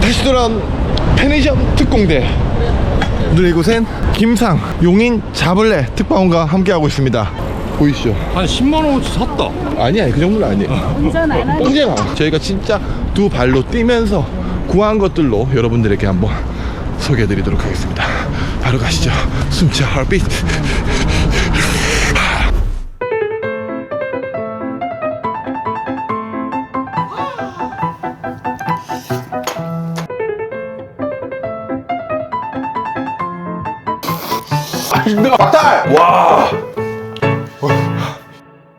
다시 돌아온 편의점 특공대. 오늘 이곳엔 김상 용인 자블레 특파원과 함께하고 있습니다. 보이시죠? 한 10만 원어치 샀다. 아니 아니 그 정도는 아니에요. 운전 안 뽕제가 저희가 진짜 두 발로 뛰면서 구한 것들로 여러분들에게 한번 소개해드리도록 하겠습니다. 바로 가시죠. 숨차 헐빛 박탈! 와!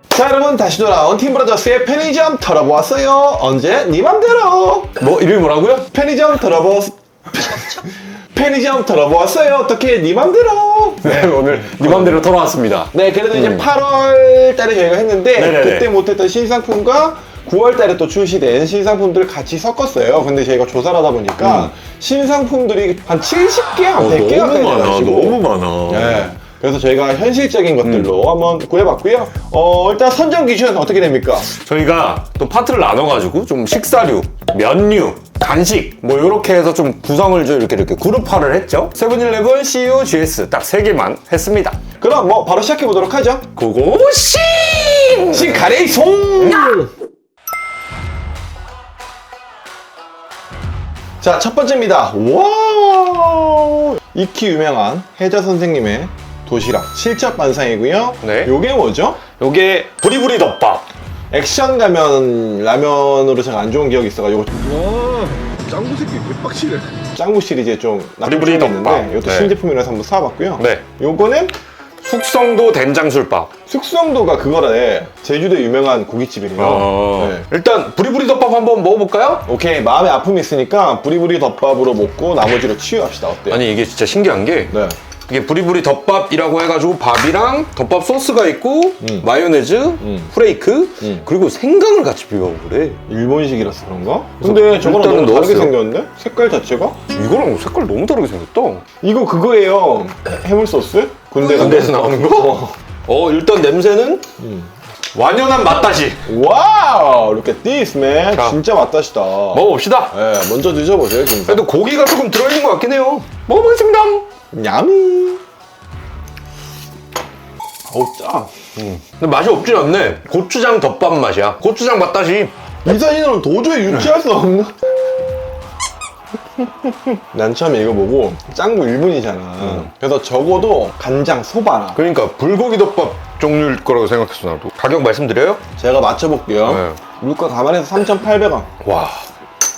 자 여러분 다시 돌아온 팀브라더스의 편의점 털어보았어요 언제? 니 맘대로 뭐 이름이 뭐라고요? 편의점 털어보 편의점 털어보았어요 어떻게 니 맘대로 네, 오늘 네 맘대로 돌아왔습니다. 네 그래도 이제 8월 달에 저희가 했는데 네네네. 그때 못했던 신상품과 9월 달에 또 출시된 신상품들을 같이 섞었어요 근데 저희가 조사를 하다 보니까 신상품들이 한 70개, 한 100개 가까이 돼가지고 많아. 네. 그래서 저희가 현실적인 것들로 한번 구해봤고요 어 일단 선정 기준 어떻게 됩니까? 저희가 또 파트를 나눠가지고 좀 식사류, 면류, 간식 뭐 이렇게 해서 좀 구성을 좀 이렇게 이렇게 그룹화를 했죠. 세븐일레븐, CU, GS 딱 세 개만 했습니다. 그럼 뭐 바로 시작해 보도록 하죠 고고씨! 신가레이 송! 자, 첫 번째입니다. 와! 익히 유명한 혜자 선생님의 도시락 실적 반상이고요. 네. 요게 뭐죠? 요게 부리부리 덮밥. 액션 가면 라면으로 제가 안 좋은 기억이 있어가지고 와, 짱구 새끼 빡치네. 짱구 시리즈에 좀 부리부리 점이 있는데 덮밥. 이것도 네. 신제품이라서 한번 사봤고요. 네. 요거는 숙성도 된장술밥. 숙성도가 그거라네. 제주도 유명한 고깃집이래요. 어. 네. 일단 부리부리 덮밥 한번 먹어볼까요? 오케이 마음에 아픔이 있으니까 부리부리 덮밥으로 먹고 나머지로 치유합시다 어때요? 아니 이게 진짜 신기한 게 네 이게 부리부리 덮밥이라고 해가지고 밥이랑 덮밥 소스가 있고 음. 마요네즈, 프레이크 음. 그리고 생강을 같이 비벼 그래. 일본식이라서 그런가? 근데 저거랑 일단은 너무 다르게 넣었어요. 생겼는데? 색깔 자체가? 이거랑 색깔 너무 다르게 생겼다. 이거 그거예요 해물 소스? 군대 군대에서 나오는 거? 어 일단 냄새는 완연한 맛다시. 와우 look at this man 자. 진짜 맛다시다 먹어봅시다. 네, 먼저 드셔보세요 김사 그래도 고기가 조금 들어있는 것 같긴 해요. 먹어보겠습니다. 야미 어우 짜 근데 맛이 없진 않네. 고추장 덮밥 맛이야. 고추장 맛다시. 이 사진으로는 도저히 유치할 수 없는 난 처음에 이거 보고 짱구 1분이잖아 그래서 적어도 간장 소바나 그러니까 불고기 덮밥 종류일 거라고 생각했어 나도. 가격 말씀드려요? 제가 맞춰볼게요 네. 물가 감안해서 3,800원 와.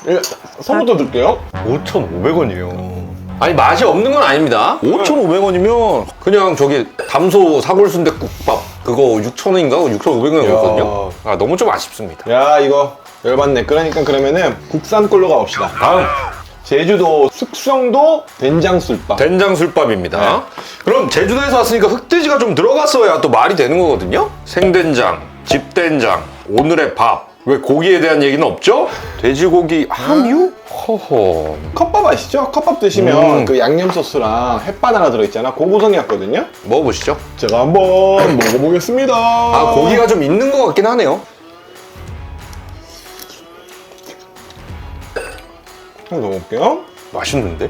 예, 선부터 드릴게요 5,500원이에요. 아니 맛이 없는 건 아닙니다. 5,500원이면 그냥 저기 담소 사골 순대국밥 그거 6,000원인가 6,500원이었거든요. 아 너무 좀 아쉽습니다. 야 이거 열받네 그러니까 그러면은 국산 걸로 가봅시다 다음 제주도 숙성도 된장술밥 된장술밥입니다. 그럼 제주도에서 왔으니까 흑돼지가 좀 들어갔어야 또 말이 되는 거거든요. 생된장, 집된장, 오늘의 밥. 왜 고기에 대한 얘기는 없죠? 돼지고기 함유? 허허. 컵밥 아시죠? 컵밥 드시면 음. 그 양념 소스랑 햇반 하나 들어있잖아 고구성이었거든요 먹어보시죠. 제가 한번 먹어보겠습니다 아 고기가 좀 있는 것 같긴 하네요. 한번 넣어볼게요. 맛있는데?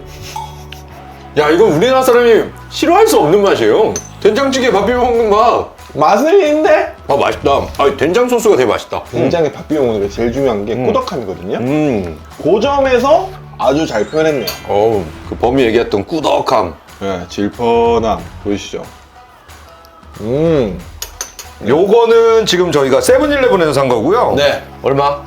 야 이건 우리나라 사람이 싫어할 수 없는 맛이에요. 된장찌개 밥 비벼 먹는 맛. 맛은 있는데? 아 맛있다. 아 된장 소스가 되게 맛있다. 된장에 밥 비벼 먹는 게 제일 중요한 게 꾸덕함이거든요. 음. 그 점에서 아주 잘 표현했네요. 어우 그 범이 얘기했던 꾸덕함. 네, 질펀함. 보이시죠? 음. 요거는 지금 저희가 세븐일레븐에서 산 거고요. 네. 얼마?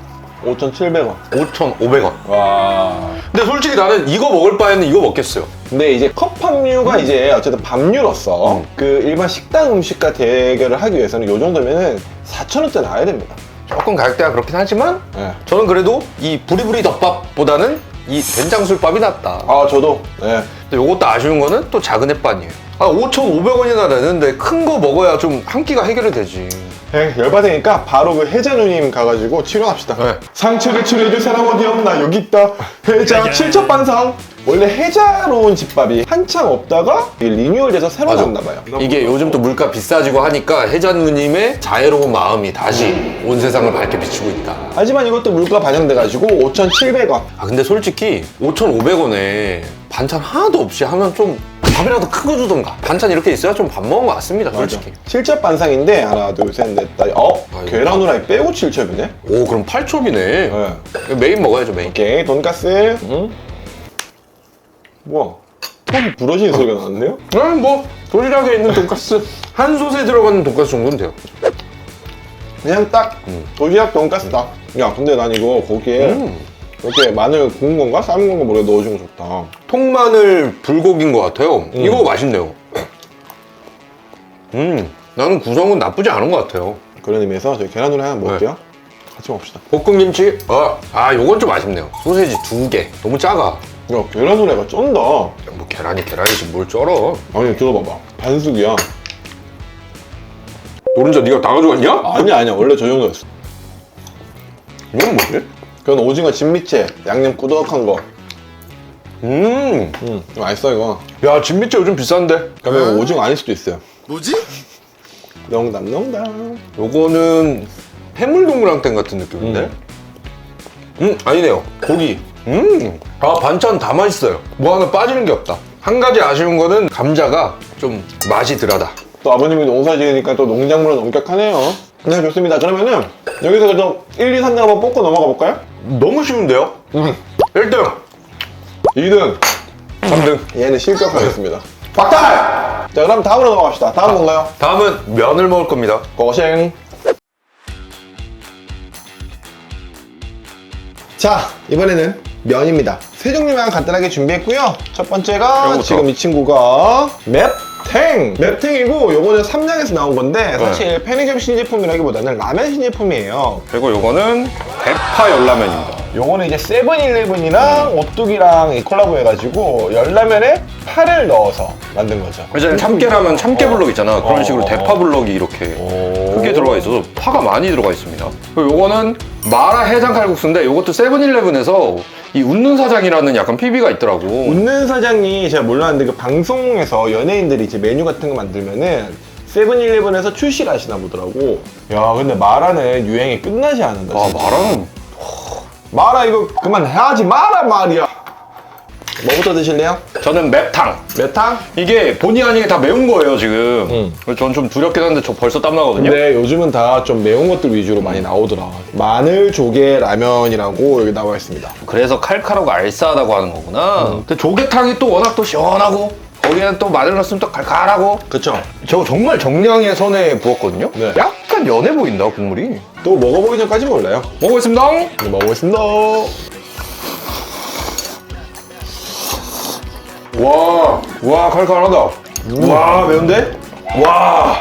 5,700원. 5,500원. 와. 근데 솔직히 나는 이거 먹을 바에는 이거 먹겠어요. 근데 이제 컵밥류가 이제 어쨌든 밥류로서 그 일반 식당 음식과 대결을 하기 위해서는 요 정도면은 4,000원대 나와야 됩니다. 조금 가격대가 그렇긴 하지만 네. 저는 그래도 이 부리부리 덮밥보다는 이 된장술밥이 낫다. 아 저도. 네. 근데 요것도 아쉬운 거는 또 작은 햇반이에요. 아, 5,500원이나 내는데 큰 거 먹어야 좀 한 끼가 해결이 되지. 에 열받으니까 바로 그 혜자 누님 가가지고 치료합시다. 네. 상처를 치료해줄 사람 어디 없나. 여기 있다. 해자 칠첩반상 원래 해자로운 집밥이 한창 없다가 이게 리뉴얼돼서 새로 맞아. 나왔나 봐요. 이게 요즘 또 물가 비싸지고 하니까 혜자 누님의 자애로운 마음이 다시 온 세상을 밝게 비추고 있다. 하지만 이것도 물가 반영돼가지고 5,700원. 아 근데 솔직히 5,500원에 반찬 하나도 없이 하면 좀 밥이라도 큰 거 주던가. 반찬 이렇게 있어야 좀 밥 먹은 것 같습니다, 솔직히. 칠첩 반상인데 하나 둘셋넷 다섯 어? 아이고. 계란 후라이 빼고 칠첩이네 오 그럼 8첩이네. 네. 메인 먹어야죠 메인. 오케이 돈가스 응? 뭐야 턱이 부러지는 소리가 나는데요? 아 뭐 도시락에 있는 돈가스 한 솥에 들어가는 돈가스 정도는 돼요. 그냥 딱 도시락 돈가스다 야 근데 난 이거 거기에 음. 이렇게 마늘 구운 건가 삶은 건가 모르겠 넣어주면 좋다 통마늘 불고기인 것 같아요. 이거 맛있네요. 음, 나는 구성은 나쁘지 않은 것 같아요. 그런 의미에서 저희 계란 후라이 하나 먹을게요 같이 먹읍시다 볶음김치, 아, 아, 요건 좀 아쉽네요. 소세지 두 개, 너무 작아. 야 계란 후라이가 쩐다 뭐 계란이 계란이지 뭘 쩔어. 아니 들어봐봐 반숙이야 노른자 네가 다 가져갔냐? 아니야 아니야 원래 저 정도였어 이건 뭐지? 그건 오징어 진미채 양념 꾸덕한 거 음, 음, 맛있어 이거 야, 진미채 요즘 비싼데? 그러면 이거 오징어 아닐 수도 있어요 뭐지? 농담 농담 요거는 해물동그랑땡 같은 느낌인데? 음. 아니네요. 고기. 음, 아, 반찬 다 맛있어요. 뭐 하나 빠지는 게 없다. 한 가지 아쉬운 거는 감자가 좀 맛이 덜하다. 또 아버님이 농사 지으니까 또 농작물은 엄격하네요 네 좋습니다 그러면은 여기서 그래도 1, 2, 3등 한번 뽑고 넘어가 볼까요? 너무 쉬운데요? 1등, 2등 3등. 얘는 실격하겠습니다 박탈! 자 그럼 다음으로 넘어갑시다 다음 뭔가요? 다음은 면을 먹을 겁니다. 고생 자 이번에는 면입니다 세 종류만 간단하게 준비했고요 첫 번째가 요거부터. 지금 이 친구가 맵 탱 맵탱이고 요거는 삼양에서 나온 건데 사실 편의점 신제품이라기보다는 라면 신제품이에요 그리고 요거는 대파 열라면입니다. 요거는 이제 세븐일레븐이랑 오뚜기랑 콜라보 해가지고 열라면에 파를 넣어서 만든 거죠 이제 참깨라면 참깨 블럭 있잖아. 그런 어, 식으로 어, 대파 블럭이 이렇게 크게 들어가 있어서 파가 많이 들어가 있습니다. 그리고 요거는 마라 해장 칼국수인데 요것도 세븐일레븐에서 이 웃는 사장이라는 약간 PB가 있더라고. 웃는 사장이 제가 몰랐는데 그 방송에서 연예인들이 이제 메뉴 같은 거 만들면은 세븐일레븐에서 출시를 하시나 보더라고. 야, 근데 마라는 유행이 끝나지 않는다. 아 진짜. 마라는 마라 이거 그만 하지 마라 말이야. 뭐부터 드실래요? 저는 맵탕. 메탕? 이게 본의 아니게 다 매운 거예요 지금. 응. 그래서 저는 좀 두렵긴 한데 저 벌써 땀 나거든요. 근데 요즘은 다 좀 매운 것들 위주로 많이 나오더라. 마늘 조개 라면이라고 여기 나와 있습니다. 그래서 칼칼하고 알싸하다고 하는 거구나. 근데 조개탕이 또 워낙 또 시원하고 거기에는 또 마늘 넣었으면 또 칼칼하고. 그쵸? 저 정말 정량의 선에 부었거든요. 네. 약간 연해 보인다 국물이. 또 먹어보기 전까지 몰라요. 먹어보겠습니다. 네, 먹어보겠습니다. 와, 와 칼칼하다. 와 매운데? 와,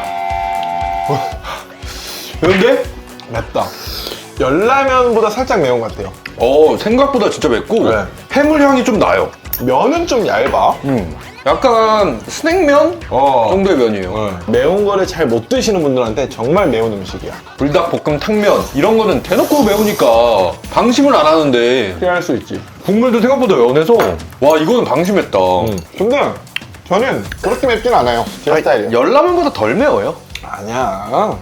매운데? 맵다. 열라면보다 살짝 매운 것 같아요. 어 생각보다 진짜 맵고 네. 해물 향이 좀 나요. 면은 좀 얇아. 음, 약간 스낵면 어. 정도의 면이에요. 네. 매운 거를 잘 못 드시는 분들한테 정말 매운 음식이야. 불닭볶음 탕면 이런 거는 대놓고 매우니까 방심을 안 하는데 피할 수 있지. 국물도 생각보다 연해서 와 이거는 방심했다. 근데 저는 그렇게 맵진 않아요. 제 스타일이에요. 열라면보다 덜 매워요. 아니야.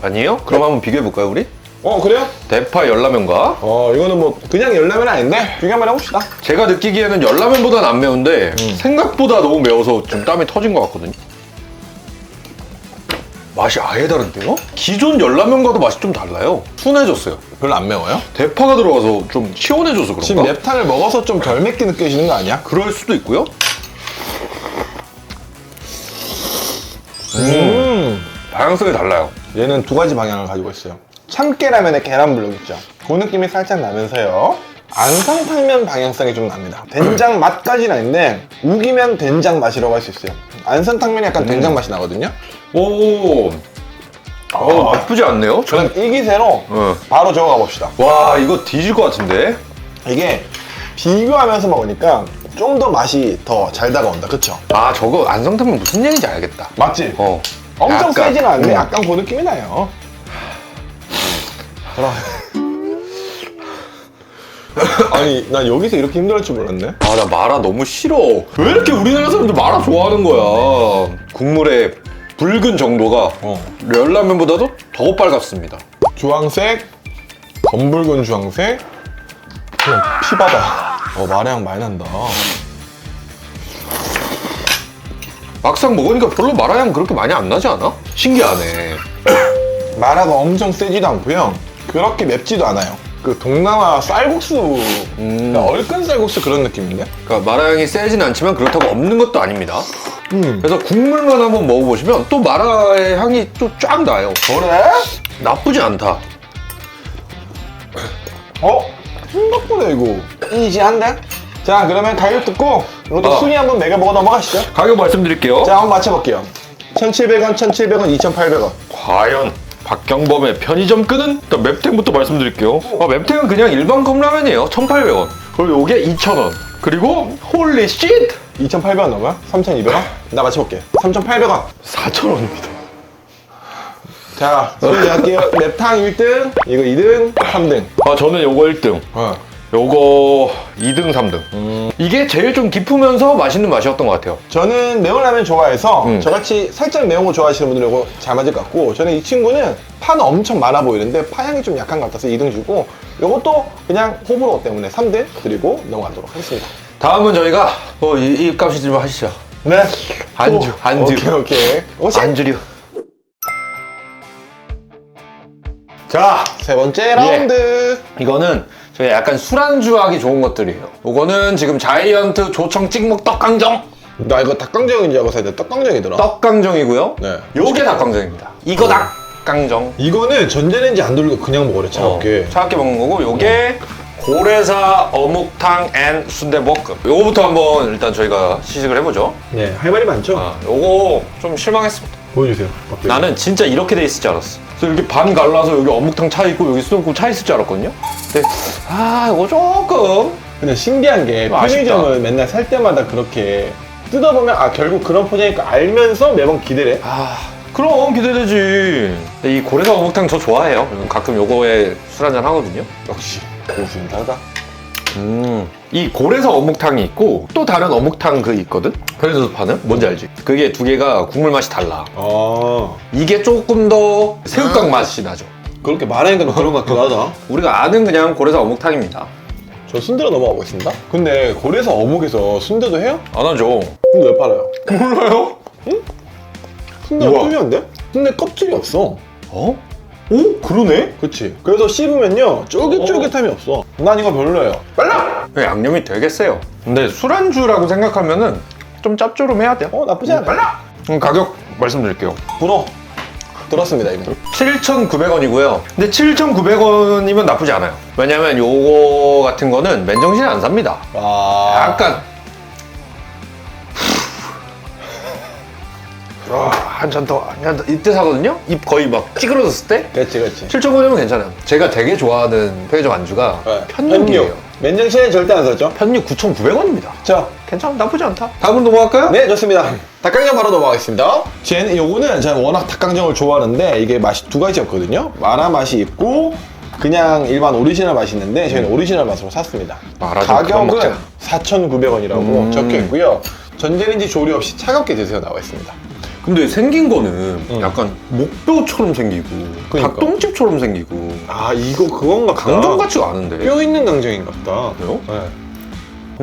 아니에요? 그럼 한번 비교해 볼까요 우리? 어 그래요? 대파 열라면과 어 이거는 뭐 그냥 열라면 아닌데 비교 한번 해봅시다. 제가 느끼기에는 열라면보다는 안 매운데 생각보다 너무 매워서 좀 땀이 터진 것 같거든요. 맛이 아예 다른데요? 기존 열라면과도 맛이 좀 달라요. 순해졌어요. 별로 안 매워요? 대파가 들어가서 좀 시원해져서 그런가? 지금 맵탕을 먹어서 좀 덜 맵게 느껴지는 거 아니야? 그럴 수도 있고요. 음. 방향성이 달라요. 얘는 두 가지 방향을 가지고 있어요. 참깨라면의 계란 블록 있죠. 그 느낌이 살짝 나면서요. 안성탕면 방향성이 좀 납니다. 된장 맛까지는 아닌데 우기면 된장 맛이라고 할 수 있어요. 안성탕면이 약간 된장 맛이 나거든요. 오, 어, 나쁘지 않네요. 전, 그럼 이 기세로 어. 바로 적어가 봅시다. 와, 이거 뒤질 것 같은데? 이게 비교하면서 먹으니까 좀 더 맛이 더 잘 다가온다. 그쵸? 아, 저거 안성탕면 무슨 얘기인지 알겠다. 맞지? 어. 엄청 약간, 세지는 않는데 음. 약간 그 느낌이 나요. 그럼 아니 난 여기서 이렇게 힘들할 줄 몰랐네 아 나 마라 너무 싫어 왜 이렇게 우리나라 사람들 마라 좋아하는 거야 국물의 붉은 정도가 어. 열라면보다도 더 빨갛습니다. 주황색 검붉은 주황색. 그냥 피바다 어 마라향 많이 난다. 막상 먹으니까 별로 마라향 그렇게 많이 안 나지 않아? 신기하네. 마라가 엄청 세지도 않고요. 그렇게 맵지도 않아요 그 동남아 쌀국수 음. 그러니까 얼큰 쌀국수 그런 느낌인데 그러니까 마라향이 세진 않지만 그렇다고 없는 것도 아닙니다 음 그래서 국물만 한번 먹어보시면 또 마라의 향이 또 쫙 나요 그래? 나쁘지 않다 어? 생각보다 이거 이지한데? 자 그러면 가격 듣고 이것도 어. 순위 한번 매겨보고 넘어가시죠 가격 말씀드릴게요 자 한번 맞춰볼게요 1700원 1700원 2800원 과연 박경범의 편의점 끈은? 일단 맵탱부터 말씀드릴게요. 아, 맵탱은 그냥 일반 컵라면이에요. 1,800원. 그리고 요게 2,000원. 그리고 홀리 쉿 2800원 넘어요? 3200원? 나 맞춰볼게. 3800원. 4,000원입니다. 자 순위 할게요. 맵탕 1등 이거 2등 3등. 아 저는 요거 1등. 어. 요거 2등 3등. 이게 제일 좀 깊으면서 맛있는 맛이었던 것 같아요. 저는 매운 라면 좋아해서 음. 저같이 살짝 매운 거 좋아하시는 분들은 이거 잘 맞을 것 같고 저는 이 친구는 파는 엄청 많아 보이는데 파향이 좀 약한 것 같아서 2등 주고 이것도 그냥 호불호 때문에 3등 드리고 넘어가도록 하겠습니다. 다음은 저희가 어, 이, 이 값이 좀 하시죠. 네. 안주, 또, 안주. 오케이 오케이. 오케이. 안주류. 자, 세 번째 라운드. 이거는 저희 약간 술안주하기 좋은 것들이에요 요거는 지금 자이언트 조청 찍먹 떡강정 나 이거 닭강정인 줄 알고 사야 돼. 떡강정이더라. 떡강정이고요 네. 요게 닭강정입니다 이거 닭강정 이거는 전자레인지 안 돌리고 그냥 먹으래, 차갑게. 어, 차갑게 먹는 거고 요게 고래사 어묵탕 앤 순대볶음 요거부터 한번 일단 저희가 시식을 해보죠 네, 할 말이 많죠? 아, 요거 좀 실망했습니다 보여주세요. 네. 나는 진짜 이렇게 돼 있을 줄 알았어 그래서 이렇게 반 갈라서 여기 어묵탕 차 있고 여기 순대볶음 차 있을 줄 알았거든요 근데 아 이거 조금 근데 신기한 게 아쉽다. 편의점을 맨날 살 때마다 그렇게 뜯어보면 아, 결국 그런 거 알면서 매번 기대래. 아 그럼 기대되지 근데 이 고래사 어묵탕 저 좋아해요 가끔 요거에 술 한잔 하거든요 역시, 고수는 다르다. 음. 이 고래사 어묵탕이 있고 또 다른 어묵탕 그 있거든? 편의점에서 파는? 뭔지 알지? 그게 두 개가 국물 맛이 달라 아, 이게 조금 더 새우깡 맛이 나죠 그렇게 말하니까 그런 것 같기도 하다. 우리가 아는 그냥 고래사 어묵탕입니다 저 순대로 넘어가 보겠습니다. 근데 고래사 어묵에서 순대도 해요? 안 하죠 근데 왜 팔아요? 몰라요? 순대가 우와. 특이한데? 순대 껍질이 없어. 어? 오? 그러네? 그치. 그래서 씹으면요, 쫄깃쫄깃함이 없어. 난 이거 별로예요. 빨라! 양념이 되게 세요 근데 술안주라고 생각하면은 좀 짭조름해야 돼요 어, 나쁘지 않아. 빨라! 그럼 가격 말씀드릴게요 불어. 들었습니다, 이거. 7,900원이고요. 근데 7,900원이면 나쁘지 않아요. 왜냐면 요거 같은 거는 맨정신에 안 삽니다. 아. 약간 한잔 더, 한 잔 더. 이때 사거든요? 입 거의 막 찌그러졌을 때? 그렇지, 그렇지. 7,900원이면 괜찮아요. 제가 되게 좋아하는 편의점 안주가 네. 편육이에요. 맨정신에 절대 안 썼죠? 편육 9,900원입니다. 자, 괜찮아, 나쁘지 않다. 다음으로 넘어갈까요? 네, 좋습니다. 닭강정 바로 넘어가겠습니다. 쟤는 요거는 제가 워낙 닭강정을 좋아하는데 이게 맛이 두 가지였거든요. 마라 맛이 있고 그냥 일반 오리지널 맛이 있는데 저희는 오리지널 맛으로 샀습니다. 마라 좀 그만 가격은 먹자. 4,900원이라고 음. 적혀 있고요. 전자레인지 조리 없이 차갑게 드세요 나와 있습니다. 근데 생긴 거는 약간 목뼈처럼 생기고 그러니까. 닭똥집처럼 생기고 아 이거 그건가 강정 같지가 않은데. 뼈 있는 강정인가 보다. 그래요? 네.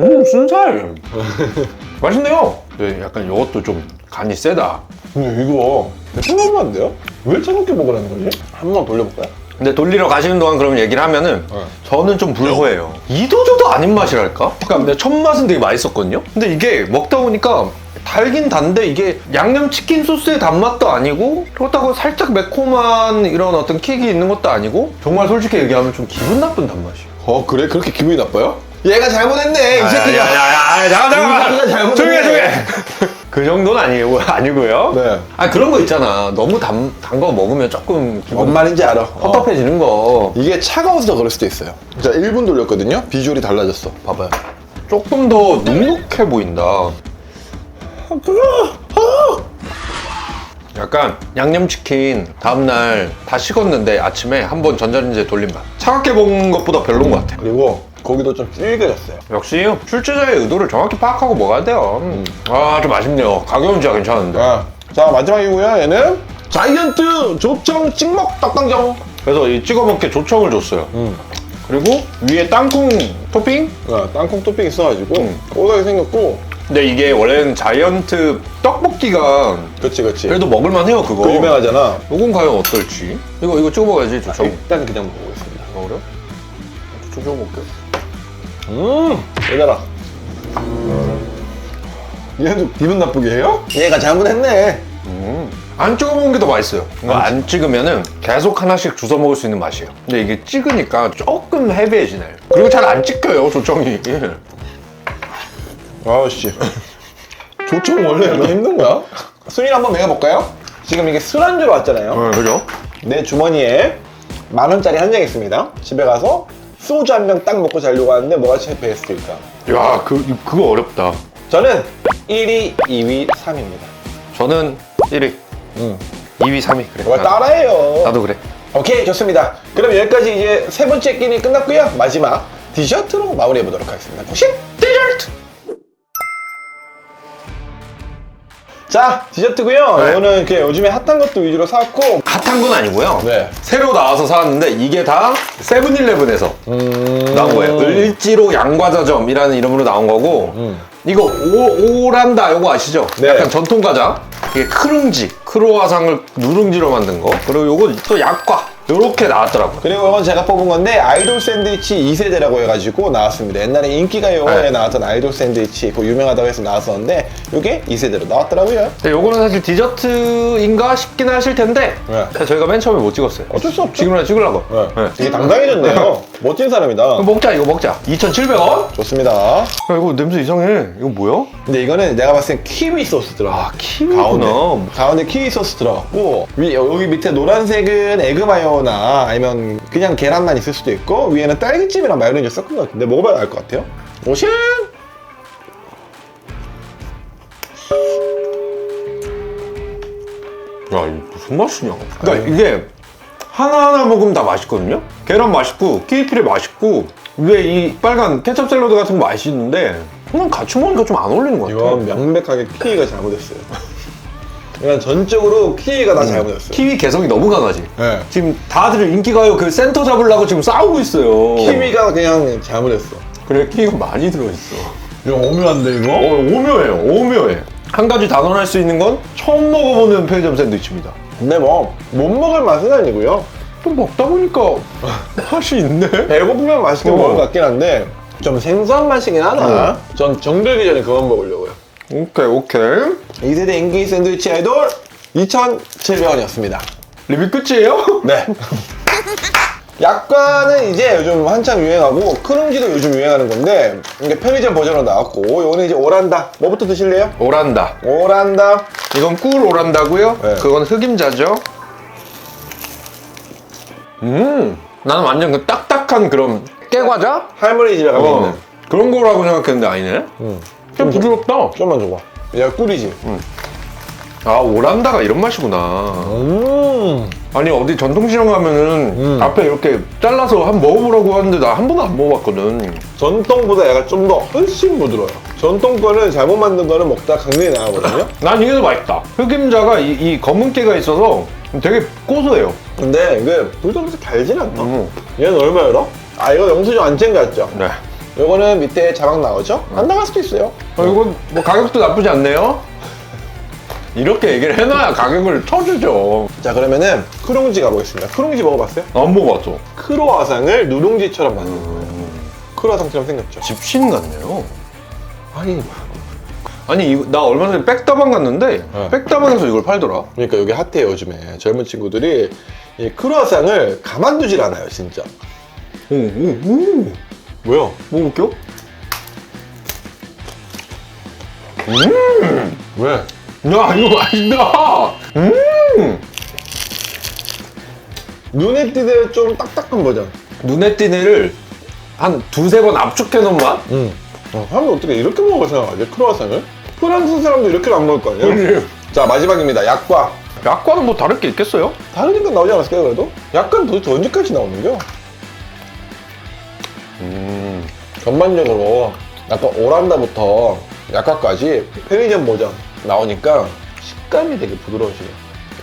음, 순살. 맛있네요. 네, 약간 이것도 좀 간이 세다. 근데 이거 생각난데요? 왜 차갑게 먹으라는 거지? 한 번 돌려볼까요? 근데 돌리러 가시는 동안 그러면 얘기를 하면은 네. 저는 좀 불호해요. 이도저도 아닌 맛이랄까? 그러니까 첫 맛은 되게 맛있었거든요. 근데 이게 먹다 보니까 달긴 단데 이게 양념 치킨 소스의 단맛도 아니고 그렇다고 살짝 매콤한 이런 어떤 킥이 있는 것도 아니고 정말 솔직히 얘기하면 좀 기분 나쁜 단맛이에요. 어 그래? 그렇게 기분이 나빠요? 얘가 잘못했네 이 새끼가. 야야야야 잠깐 잘못했네. 조용해 조용해. 그 정도는 아니고 아니고요. 네. 아 그런 거 있잖아. 너무 단 단 거 먹으면 조금 뭔 말인지 알아. 어. 텁텁해지는 거. 이게 차가워서 그럴 수도 있어요. 자, 1분 돌렸거든요. 비주얼이 달라졌어. 봐봐요. 조금 더 눅눅해 보인다. 약간 양념치킨 다음날 다 식었는데 아침에 한번 전자레인지에 돌린 맛. 차갑게 먹는 것보다 별로인 것 같아. 그리고 고기도 좀 질겨졌어요. 역시 출제자의 의도를 정확히 파악하고 먹어야 돼요. 아, 좀 아쉽네요. 가격은 진짜 괜찮은데. 아, 자 마지막이고요. 얘는 자이언트 조청 찍먹 닭강정. 그래서 이 찍어 먹게 조청을 줬어요. 음. 그리고 위에 땅콩 토핑? 아, 땅콩 토핑 있어가지고 음. 꼬다게 생겼고. 근데 이게 원래는 자이언트 떡볶이가 그렇지 그렇지. 그래도 먹을만 해요, 그거. 그 유명하잖아. 요건 과연 어떨지? 이거, 이거 찍어 먹어야지, 조청. 일단 그냥 먹어보겠습니다. 아, 그래요? 조청 찍어 먹게. 음, 얘들아. 얘도 기분 나쁘게 해요? 얘가 잘못했네. 안 찍어 먹는 게 더 맛있어요. 이거 안 찍으면은 계속 하나씩 주워 먹을 수 있는 맛이에요. 근데 이게 찍으니까 조금 헤비해지네요. 그리고 잘 안 찍혀요, 조청이. 아우씨. 조청 원래 이렇게 힘든 거야? 순위 한번 매겨볼까요? 지금 이게 술안주로 왔잖아요. 네, 그죠? 내 주머니에 만 원짜리 한 장 있습니다. 집에 가서 소주 한 병 딱 먹고 자려고 하는데 뭐가 제일 베스트일까? 야, 그, 그거 어렵다. 저는 1위, 2위, 3위입니다. 저는 1위, 응. 2위, 3위. 그래. 뭘 따라해요. 나도 그래. 오케이, 좋습니다. 그럼 여기까지 이제 세 번째 끼니 끝났고요. 마지막 디저트로 마무리해 보도록 하겠습니다. 고식 디저트! 자, 디저트고요. 네. 이거는 그냥 요즘에 핫한 것도 위주로 사왔고 핫한 건 아니고요. 네. 새로 나와서 사왔는데 이게 다 세븐일레븐에서 음... 나온 거예요. 을지로 양과자점이라는 이름으로 나온 거고 음. 이거 오, 오란다 이거 아시죠? 네. 약간 전통 과자. 이게 크룽지, 크로와상을 누룽지로 만든 거. 그리고 요거 또 약과 요렇게 나왔더라고요. 그리고 이건 제가 뽑은 건데 아이돌 샌드위치 2세대라고 해가지고 나왔습니다. 옛날에 인기가요에 네. 나왔던 아이돌 샌드위치 그 유명하다고 해서 나왔었는데 이게 2세대로 나왔더라고요. 근데 요거는 사실 디저트인가 싶긴 하실 텐데 네. 저희가 맨 처음에 못 찍었어요. 어쩔 수 없죠. 지금이라 찍으려고. 네. 네. 되게 당당해졌네요. 멋진 사람이다. 그럼 먹자 이거 먹자. 2,700원? 좋습니다. 야, 이거 냄새 이상해. 이거 뭐야? 근데 이거는 내가 봤을 땐 키위 소스 들어가. 아, 키위구나. 가운데, 가운데 키위 소스 들어갔고 위, 여기 밑에 노란색은 에그 마요 나 아니면 그냥 계란만 있을 수도 있고 위에는 딸기찜이랑 마요네즈 섞은 것 같은데 먹어봐야 알 것 같아요. 오신! 야, 이게 무슨 맛이냐? 그러니까 이게 하나하나 먹으면 다 맛있거든요? 계란 맛있고, 키위피레 맛있고, 위에 이 빨간 케첩 샐러드 같은 거 맛있는데, 그냥 같이 먹으니까 좀 안 어울리는 것 같아. 이건 명백하게 키위가 잘못했어요. 이건 전적으로 키위가 다 잘못했어요. 키위 개성이 너무 강하지? 네. 지금 다들 인기가요 그 센터 잡으려고 지금 싸우고 있어요. 키위가 그냥 잘못했어. 그래, 키위가 많이 들어있어. 이거 오묘한데 이거? 어, 오묘해요, 오묘해. 한 가지 단언할 수 있는 건 처음 먹어보는 편의점 샌드위치입니다. 근데 뭐 못 먹을 맛은 아니고요. 좀 먹다 보니까 맛이 있네? 배고프면 맛있게 어. 먹을 것 같긴 한데 좀 생소한 맛이긴 하나. 전 정들기 전에 그만 먹으려고요. 오케이, 오케이. 2세대 인기 샌드위치 아이돌 2,700원이었습니다. 리뷰 끝이에요? 네. 약과는 이제 요즘 한창 유행하고 크룽지도 요즘 유행하는 건데 이게 편의점 버전으로 나왔고 이거는 이제 오란다. 뭐부터 드실래요? 오란다. 오란다. 이건 꿀 오란다고요? 네. 그건 흑임자죠. 음, 나는 완전 그 딱딱한 그런 깨과자? 할머니 집에 가면 어, 있는. 그런 거라고 생각했는데 아니네. 음. 좀 부드럽다. 좀만 줘봐. 야 꿀이지. 아 오란다가 이런 맛이구나. 음. 아니 어디 전통시장 가면은 음. 앞에 이렇게 잘라서 한번 먹어보라고 하는데 나 한 번도 안 먹어봤거든. 전통보다 약간 좀더 훨씬 부드러워요. 전통 거는 잘못 만든 거는 먹다 강릉이 나가거든요. 난 이게 더 맛있다. 흑임자가 이, 이 검은 깨가 있어서 되게 고소해요. 근데 이게 불닭에서 달진 않다. 음. 얘는 얼마여라? 아 이거 영수증 안 챙겼죠? 네. 이거는 밑에 자막 나오죠? 안 나갈 수도 있어요. 어, 이거 뭐 가격도 나쁘지 않네요. 이렇게 얘기를 해놔야 가격을 쳐주죠. 자 그러면은 크룽지 가보겠습니다. 크룽지 먹어봤어요? 안 먹어봤어. 크로와상을 누룽지처럼 만든 거예요. 크로와상처럼 생겼죠. 집신 같네요. 아니 아니 이거- 나 얼마 전에 백다방 갔는데 어. 백다방에서 이걸 팔더라. 그러니까 여기 핫해 요 요즘에 젊은 친구들이 이 크로와상을 가만두질 않아요 진짜. 오 오 오 뭐야? 먹어볼게요. 왜? 야 이거 맛있다. 음 눈에 띄는 좀 딱딱한 버전. 눈에 띄는 애를 한 두세 번 압축해 놓은 맛? 응. 어, 사람들 어떻게 이렇게 먹을 생각하지? 크로와상을? 프랑스 사람도 이렇게 안 먹을 거 아니에요? 자 마지막입니다. 약과. 약과는 뭐 다를 게 있겠어요? 다르니까 나오지 않았을까요 그래도? 약간 도대체 언제까지 나오는겨? 음 전반적으로 약간 오란다부터 약과까지 편의점 버전 나오니까 식감이 되게 부드러우시네요.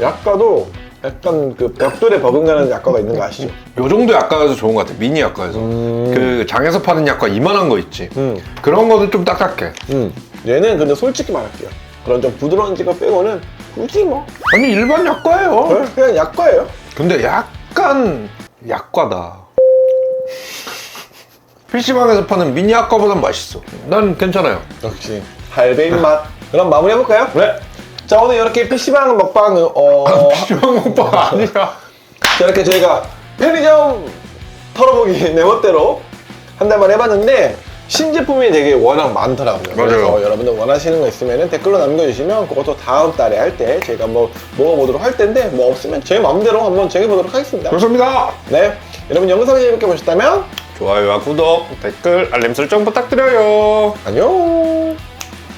약과도 약간 그 벽돌에 버금가는 약과가 있는 거 아시죠? 요 정도 약과에서 좋은 것 같아. 미니 약과에서. 음. 그 장에서 파는 약과 이만한 거 있지. 음. 그런 거는 좀 딱딱해. 음. 얘는 근데 솔직히 말할게요. 그런 좀 부드러운 지가 빼고는 굳이 뭐 아니 일반 약과예요. 그냥 약과예요. 근데 약간 약과다. PC방에서 파는 미니 약과보단 맛있어. 난 괜찮아요. 역시 할배인 맛. 그럼 마무리 해볼까요? 네. 자 오늘 이렇게 PC방 먹방 어 PC방 먹방 아니야. 이렇게 저희가 편의점 털어보기 내 멋대로 한 달만 해봤는데 신제품이 되게 워낙 많더라고요. 맞아요. 그래서 여러분들 원하시는 거 있으면 댓글로 남겨주시면 그것도 다음 달에 할 때 저희가 뭐 먹어보도록 할 텐데 뭐 없으면 제 마음대로 한번 정해보도록 하겠습니다. 좋습니다. 네. 여러분 영상 재밌게 보셨다면 좋아요와 구독, 댓글, 알림 설정 부탁드려요. 안녕.